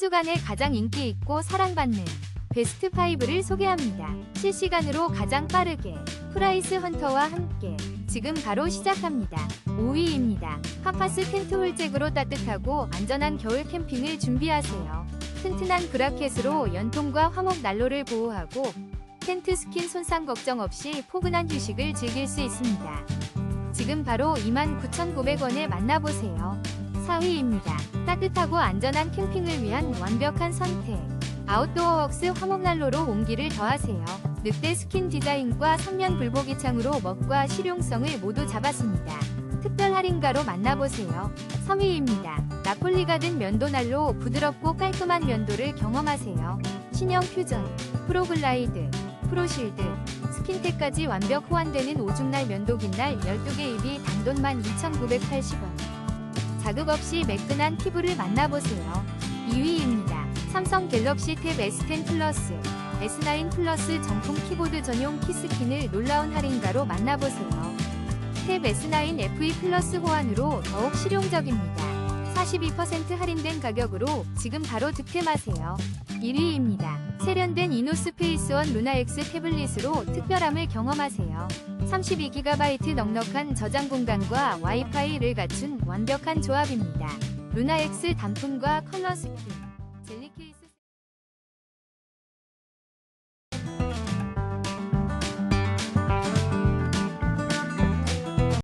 주간에 가장 인기 있고 사랑받는 베스트 5를 소개합니다. 실시간으로 가장 빠르게 프라이스 헌터와 함께 지금 바로 시작합니다. 5위입니다. 파파스 텐트 홀잭으로 따뜻하고 안전한 겨울 캠핑을 준비하세요. 튼튼한 브라켓으로 연통과 화목 난로를 보호하고 텐트 스킨 손상 걱정 없이 포근한 휴식을 즐길 수 있습니다. 지금 바로 29,900원에 만나보세요. 4위입니다. 따뜻하고 안전한 캠핑을 위한 완벽한 선택. 아웃도어웍스 화목난로로 온기를 더하세요. 늑대 스킨 디자인과 삼면 불고기창으로 멋과 실용성을 모두 잡았습니다. 특별 할인가로 만나보세요. 3위입니다. 나폴리 가든 면도날로 부드럽고 깔끔한 면도를 경험하세요. 신형 퓨전, 프로글라이드, 프로실드, 스킨텍까지 완벽 호환되는 오줌날 면도기날 12개 입이 단돈 12,980원. 자극 없이 매끈한 피부를 만나보세요. 2위입니다. 삼성 갤럭시 탭 S10 플러스, S9 플러스 정품 키보드 전용 키스킨을 놀라운 할인가로 만나보세요. 탭 S9 FE 플러스 호환으로 더욱 실용적입니다. 42% 할인된 가격으로 지금 바로 득템하세요. 1위입니다. 세 련된 이노스페이스원 루나X 태블릿으로 특별함을 경험하세요. 32GB 넉넉한 저장 공간과 와이파이를 갖춘 완벽한 조합입니다. 루나X 단품과 컬러 스킨